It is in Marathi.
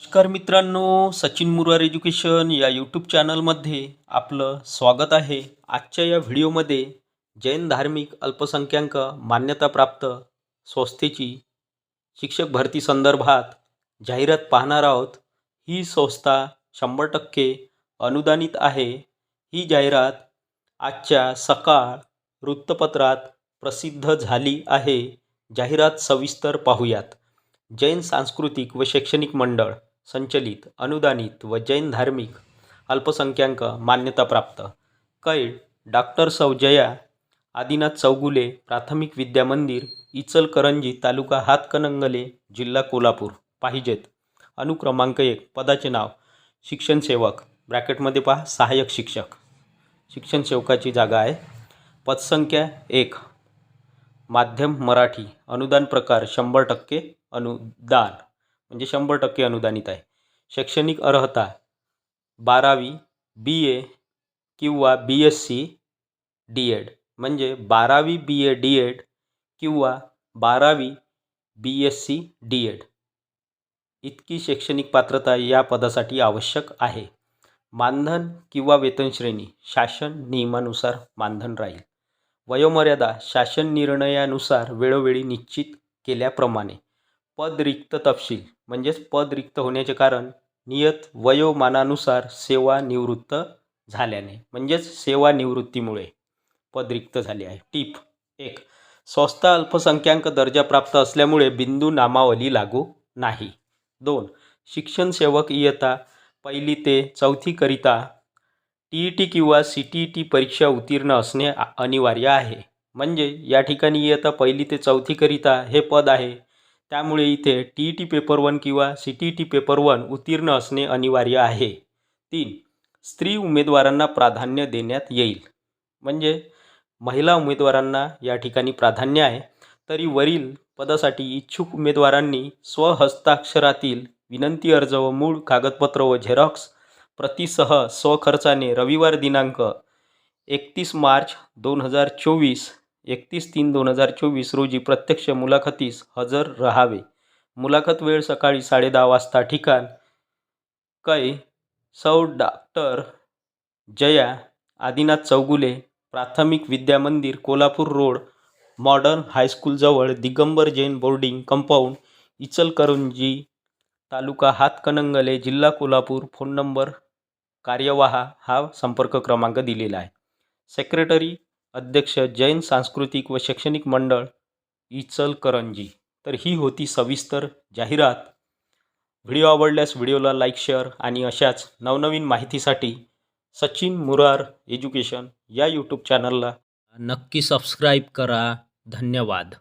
नमस्कार मित्रांनो सचिन मुरार एज्युकेशन या यूट्यूब चॅनलमध्ये आपलं स्वागत आहे. आजच्या या व्हिडिओमध्ये जैन धार्मिक अल्पसंख्याक मान्यताप्राप्त संस्थेची शिक्षक भरती संदर्भात जाहिरात पाहणार आहोत. ही संस्था शंभर टक्के अनुदानित आहे. ही जाहिरात आजच्या सकाळ वृत्तपत्रात प्रसिद्ध झाली आहे. जाहिरात सविस्तर पाहूयात. जैन सांस्कृतिक व शैक्षणिक मंडळ संचलित अनुदानित व जैन धार्मिक अल्पसंख्याक मान्यताप्राप्त कैड डॉक्टर सौ जया आदिनाथ चौगुले प्राथमिक विद्या मंदिर इचलकरंजी तालुका हातकणंगले जिल्हा कोल्हापूर. पाहिजेत. अनुक्रमांक एक पदाचे नाव शिक्षण सेवक. ब्रॅकेटमध्ये पहा सहाय्यक शिक्षक. शिक्षण सेवकाची जागा आहे. पदसंख्या एक माध्यम मराठी. अनुदान प्रकार शंभर टक्के अनुदान. म्हणजे शंभर टक्के अनुदानित आहे. शैक्षणिक अर्हता बारावी बी ए किंवा B S C D Ed म्हणजे बारावी बी ए डी एड किंवा बारावी B S C D Ed इतकी शैक्षणिक पात्रता या पदासाठी आवश्यक आहे. मानधन किंवा वेतनश्रेणी शासन नियमानुसार मानधन राहील. वयोमर्यादा शासन निर्णयानुसार वेळोवेळी निश्चित केल्याप्रमाणे पद रिक्त तपशील म्हणजेच पद रिक्त होण्याचे कारण नियत वयोमानानुसार सेवानिवृत्त झाल्याने म्हणजेच सेवानिवृत्तीमुळे पद रिक्त झाले आहे. टीप एक संस्था अल्पसंख्याक दर्जा प्राप्त असल्यामुळे बिंदू नामावली लागू नाही. दोन शिक्षण सेवक इयत्ता पहिली ते चौथीकरिता टी ई टी किंवा सी टी ई टी परीक्षा उत्तीर्ण असणे अनिवार्य आहे. म्हणजे या ठिकाणी इयत्ता पहिली ते चौथीकरिता हे पद आहे. त्यामुळे इथे T E T paper one किंवा C T E T paper one उत्तीर्ण असणे अनिवार्य आहे. तीन स्त्री उमेदवारांना प्राधान्य देण्यात येईल. म्हणजे महिला उमेदवारांना या ठिकाणी प्राधान्य आहे. तरी वरील पदासाठी इच्छुक उमेदवारांनी स्वहस्ताक्षरातील विनंती अर्ज व मूळ कागदपत्र व झेरॉक्स प्रतिसह स्वखर्चाने रविवार दिनांक एकतीस मार्च दोन हजार चोवीस एकतीस तीन दोन हजार चोवीस रोजी प्रत्यक्ष मुलाखतीस हजर राहावे. मुलाखत वेळ सकाळी साडेदहा वाजता. ठिकाण. कै. सौ. डॉक्टर जया. आदिनाथ चौगुले. प्राथमिक विद्या मंदिर कोल्हापूर रोड. मॉडर्न हायस्कूलजवळ दिगंबर जैन बोर्डिंग कंपाऊंड इचलकरंजी तालुका हातकणंगले जिल्हा कोल्हापूर. फोन नंबर कार्यवाह हा संपर्क क्रमांक दिलेला आहे. सेक्रेटरी अध्यक्ष जैन सांस्कृतिक व शैक्षणिक मंडळ इचलकरंजी. तर ही होती सविस्तर जाहिरात. व्हिडिओ आवडल्यास व्हिडिओला लाईक शेअर आणि अशाच नवनवीन माहितीसाठी सचिन मुरार एज्युकेशन या यूट्यूब चॅनलला नक्की सबस्क्राईब करा. धन्यवाद.